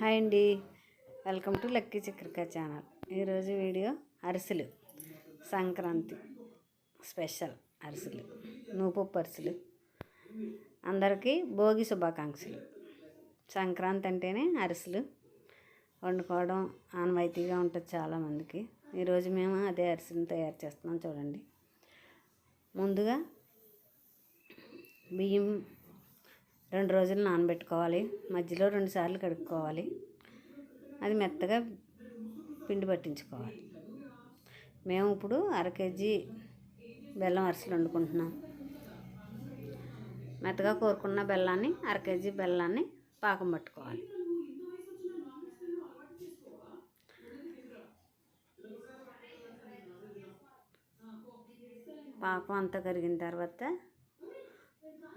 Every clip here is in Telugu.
హాయ్ అండి. Welcome to Lucky Chakrika channel. ఈరోజు వీడియో అరిసెలు. సంక్రాంతి స్పెషల్ అరిసెలు. నూపప్పు అరిసెలు. అందరికీ భోగి శుభాకాంక్షలు. సంక్రాంతి అంటేనే అరిసెలు. వండుకోవడం ఆనవాయితీగా ఉంటుంది చాలామందికి. ఈరోజు మేము అదే అరిసెలు తయారు చేస్తున్నాం చూడండి. ముందుగా బియ్యం రెండు రోజులు నానబెట్టుకోవాలి. మధ్యలో రెండు సార్లు కడుక్కోవాలి. అది మెత్తగా పిండి పట్టించుకోవాలి. మేము ఇప్పుడు అర కేజీ బెల్లం అరిసెలు వండుకుంటున్నాం. మెత్తగా కోరుకున్న బెల్లాన్ని అర కేజీ బెల్లాన్ని పాకం పట్టుకోవాలి. పాకం అంతా కరిగిన తర్వాత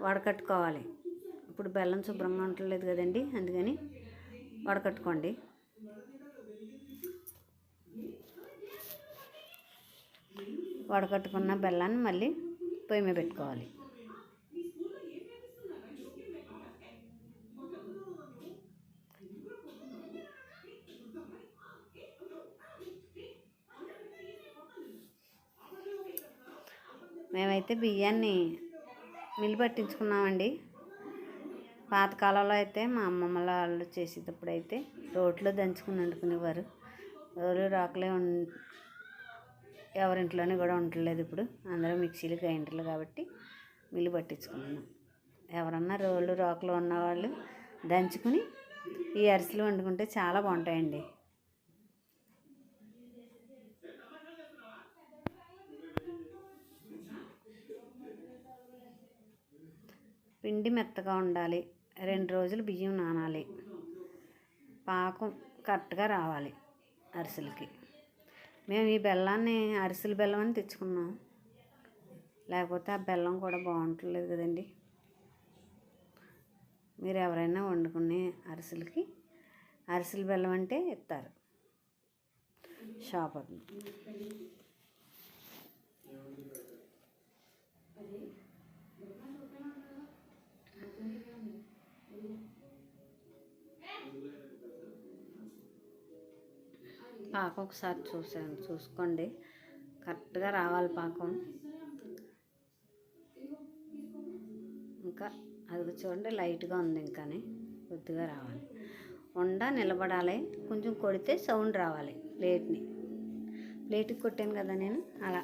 వడకట్టుకోవాలి. ఇప్పుడు బెల్లం శుభ్రంగా ఉండలేదు కదండి అందుకని వడకట్టుకోండి. వడకట్టుకున్న బెల్లాన్ని మళ్ళీ పొయ్యి మీద పెట్టుకోవాలి. మేమైతే బియ్యాన్ని మిల్లు పట్టించుకున్నామండి. పాతకాలంలో అయితే మా అమ్మమ్మ వాళ్ళు చేసేటప్పుడు అయితే రోట్లో దంచుకుని వండుకునేవారు. రోలు రాకలే ఉం ఎవరింట్లోనే కూడా ఉండలేదు ఇప్పుడు. అందరూ మిక్సీలు గ్రైండర్లు కాబట్టి మిల్లు పట్టించుకున్నాం ఎవరన్నా రోలు రాకలు ఉన్నవాళ్ళు దంచుకుని ఈ అరిసెలు వండుకుంటే చాలా బాగుంటాయండి. పిండి మెత్తగా ఉండాలి. రెండు రోజులు బియ్యం నానాలి. పాకం కరెక్ట్గా రావాలి అరిసెలకి. మేము ఈ బెల్లాన్ని అరిసెల బెల్లం అని తెచ్చుకున్నాం. లేకపోతే ఆ బెల్లం కూడా బాగుంటలేదు కదండి. మీరు ఎవరైనా వండుకునే అరిసెలకి అరిసెల బెల్లం అంటే ఇస్తారు. షాప్ అది. పాకం ఒకసారి చూసాను చూసుకోండి. కరెక్ట్గా రావాలి పాకం ఇంకా అది చూడండి లైట్గా ఉంది ఇంకానే. కొద్దిగా రావాలి. ఉండ నిలబడాలి. కొంచెం కొడితే సౌండ్ రావాలి ప్లేట్ని. ప్లేట్కి కొట్టాను కదా నేను అలా.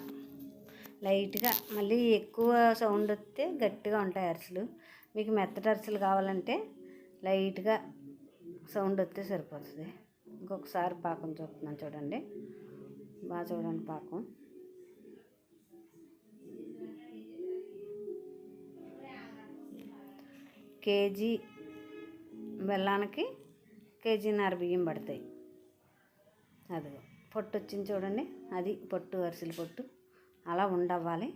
లైట్గా మళ్ళీ ఎక్కువ సౌండ్ వస్తే గట్టిగా ఉంటాయి అరిసెలు. మీకు మెత్తటి అరిసెలు కావాలంటే లైట్గా సౌండ్ వస్తే సరిపోతుంది. ఇంకొకసారి పాకం చూపుతున్నాను చూడండి. బాగా చూడండి పాకం. కేజీ బెల్లానికి కేజీన్నర బియ్యం పడతాయి. అదిగో పొట్టు వచ్చింది చూడండి. అది పొట్టు అరిసెల పొట్టు. అలా ఉండవ్వాలి.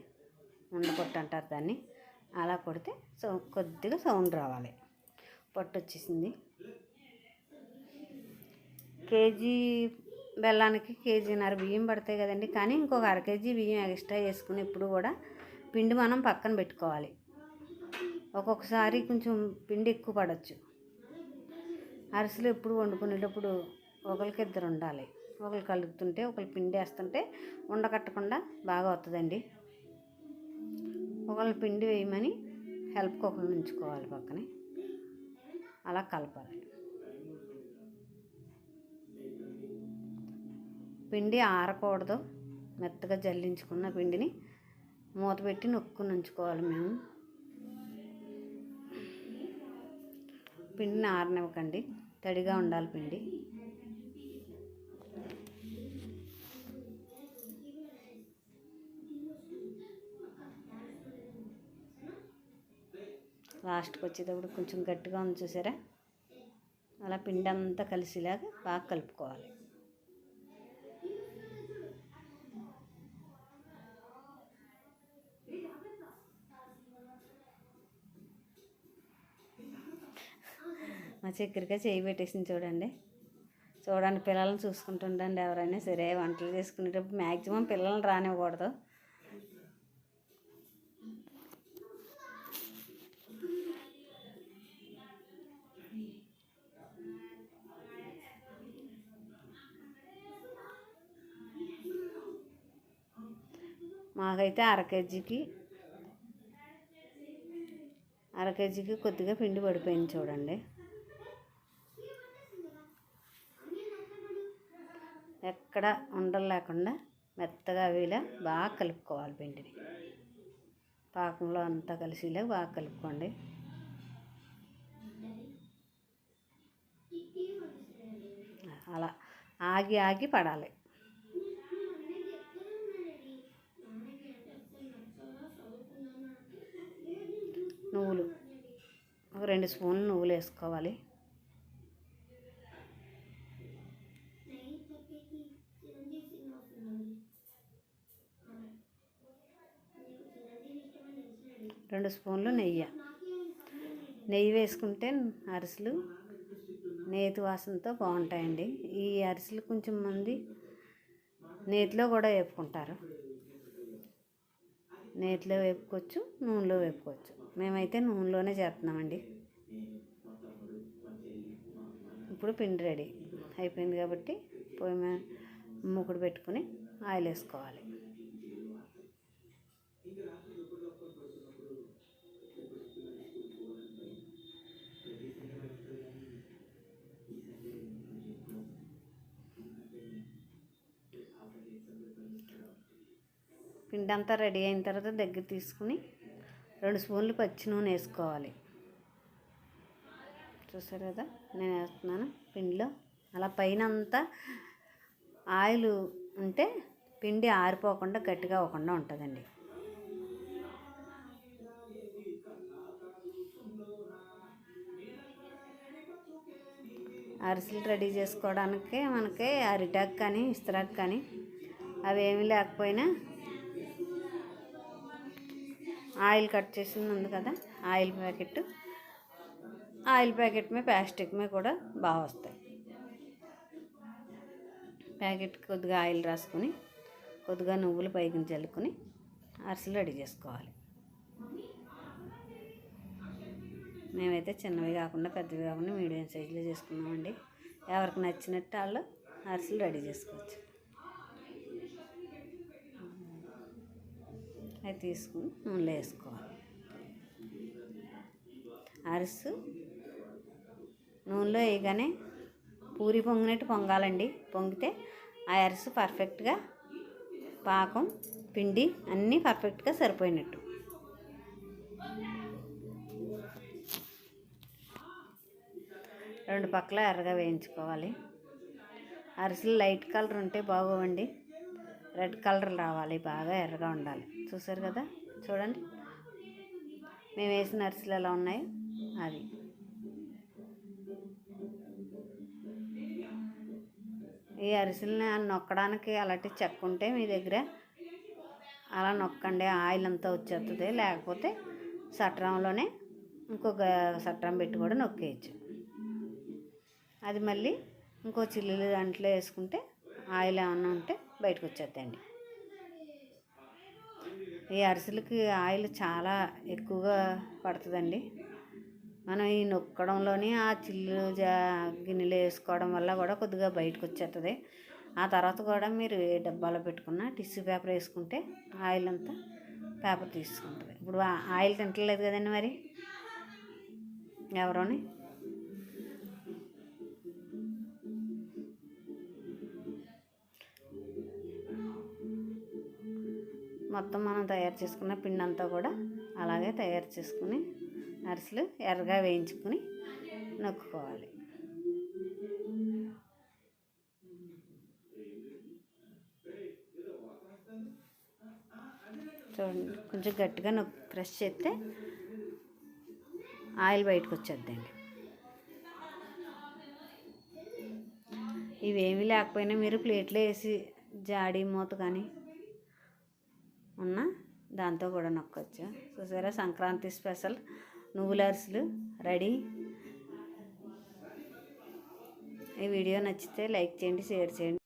ఉండపొట్టు అంటారు దాన్ని. అలా కొడితే సౌ కొద్దిగా సౌండ్ రావాలి. పొట్టు వచ్చేసింది. కేజీ బెల్లానికి కేజీన్నర బియ్యం పడతాయి కదండి. కానీ ఇంకొక అర కేజీ బియ్యం ఎక్స్ట్రా వేసుకుని ఎప్పుడు కూడా పిండి మనం పక్కన పెట్టుకోవాలి. ఒక్కొక్కసారి కొంచెం పిండి ఎక్కువ పడవచ్చు అరిసెలు ఎప్పుడు వండుకునేటప్పుడు ఒకరికి ఇద్దరు ఉండాలి. ఒకరు కలుపుతుంటే ఒకరు పిండి వేస్తుంటే ఉండకట్టకుండా బాగా వస్తుందండి ఒకళ్ళు పిండి వేయమని హెల్ప్కి ఒకళ్ళు ఉంచుకోవాలి పక్కనే. అలా కలపాలి పిండి ఆరకూడదు. మెత్తగా జల్లించుకున్న పిండిని మూత పెట్టి నొక్కుని ఉంచుకోవాలి మేము. పిండిని ఆరనివ్వకండి. తడిగా ఉండాలి పిండి. లాస్ట్కి వచ్చేటప్పుడు కొంచెం గట్టిగా ఉంది చూసారా? అలా పిండి అంతా కలిసేలాగా బాగా కలుపుకోవాలి. మా చక్కెరగా చేయి పెట్టేసింది చూడండి. చూడండి పిల్లల్ని చూసుకుంటుండండి ఎవరైనా సరే. వంటలు చేసుకునేటప్పుడు మ్యాక్సిమం పిల్లల్ని రానివ్వకూడదు. మాకైతే అర కేజీకి అర కేజీకి కొద్దిగా పిండి పడిపోయింది చూడండి. ఎక్కడ ఉండలు లేకుండా మెత్తగా అవిలా బాగా కలుపుకోవాలి పిండిని. పాకంలో అంతా కలిసిలా బాగా కలుపుకోండి. అలా ఆగి ఆగి పడాలి. నువ్వులు ఒక రెండు స్పూన్లు నువ్వులు వేసుకోవాలి. రెండు స్పూన్లు నెయ్యి. నెయ్యి వేసుకుంటే అరిసెలు నేతి వాసనతో బాగుంటాయండి. ఈ అరిసెలు కొంచెం మంది నేతిలో కూడా వేపుకుంటారు. నేతిలో వేపుకోవచ్చు నూనెలో వేపుకోవచ్చు. మేమైతే నూనెలోనే చేస్తున్నామండి. ఇప్పుడు పిండి రెడీ అయిపోయింది కాబట్టి పొయ్యి మీద మూకుడు పెట్టుకుని ఆయిల్ వేసుకోవాలి. పిండి అంతా రెడీ అయిన తర్వాత దగ్గర తీసుకుని రెండు స్పూన్లు పచ్చి నూనె వేసుకోవాలి. చూసారు కదా? నేను వేస్తున్నాను పిండిలో. అలా పైన అంతా ఆయిల్ ఉంటే పిండి ఆరిపోకుండా గట్టిగా అవ్వకుండా ఉంటుందండి. అరిసెలు రెడీ చేసుకోవడానికి మనకి అరిటాక్ కానీ ఇస్త్రాక్ కానీ అవి ఏమీ లేకపోయినా ఆయిల్ కట్ చేసింది ఉంది కదా ఆయిల్ ప్యాకెట్. ఆయిల్ ప్యాకెట్ మీద ప్లాస్టిక్ మీద కూడా బాగా వస్తాయి. ప్యాకెట్ కొద్దిగా ఆయిల్ రాసుకొని కొద్దిగా నువ్వులు పైకి చల్లుకొని అరిసెలు రెడీ చేసుకోవాలి. మేమైతే చిన్నవి కాకుండా పెద్దవి కాకుండా మీడియం సైజులో చేసుకున్నామండి. ఎవరికి నచ్చినట్టు వాళ్ళు అరిసెలు రెడీ చేసుకోవచ్చు. అవి తీసుకుని నూనెలో వేసుకోవాలి. అరుసు నూనెలో వేయగానే పూరి పొంగినట్టు పొంగాలండి. పొంగితే ఆ అరుసు పర్ఫెక్ట్గా పాకం పిండి అన్నీ పర్ఫెక్ట్గా సరిపోయినట్టు. రెండు పక్కల ఎర్రగా వేయించుకోవాలి. అరిసెలు లైట్ కలర్ ఉంటే బాగోవండి. రెడ్ కలర్ రావాలి బాగా ఎర్రగా ఉండాలి. చూసారు కదా? చూడండి. మేము వేసిన అరిసెలు ఎలా ఉన్నాయో అది. ఈ అరిసెలని నొక్కడానికి అలాంటి చెక్క ఉంటే మీ దగ్గర అలా నొక్కండి ఆయిల్ అంతా వచ్చేస్తుంది లేకపోతే సట్రంలోనే ఇంకొక సట్రం పెట్టి కూడా నొక్కేయచ్చు. అది మళ్ళీ ఇంకో చిల్లులు దాంట్లో వేసుకుంటే ఆయిల్ ఏమన్నా ఉంటే బయటకు వచ్చేద్దండి ఈ అరిసెలకి ఆయిల్ చాలా ఎక్కువగా పడుతుందండి. మనం ఈ నొక్కడంలోనే ఆ చిల్లు జా గిన్నెలు వేసుకోవడం వల్ల కూడా కొద్దిగా బయటకు వచ్చేస్తుంది ఆ తర్వాత కూడా మీరు ఏ డబ్బాలో పెట్టుకున్న టిష్యూ పేపర్ వేసుకుంటే ఆయిల్ అంతా పేపర్ తీసుకుంటుంది. ఇప్పుడు ఆయిల్ తింటలేదు కదండి మరి? ఎవరోని? మొత్తం మనం తయారు చేసుకున్న పిండి అంతా కూడా అలాగే తయారు చేసుకుని అరిసెలు ఎర్రగా వేయించుకుని నొక్కుకోవాలి. చూడండి కొంచెం గట్టిగా నొక్కి ప్రెస్ చేస్తే ఆయిల్ బయటకు వచ్చేద్దండి. ఇవేమీ లేకపోయినా మీరు ప్లేట్లో వేసి జాడి మూత కానీ ఉన్న దాంతో కూడా నొక్కొచ్చు. చూసారా? సంక్రాంతి స్పెషల్. నువ్వుల అరిసెలు రెడీ. ఈ వీడియో నచ్చితే లైక్ చేయండి షేర్ చేయండి.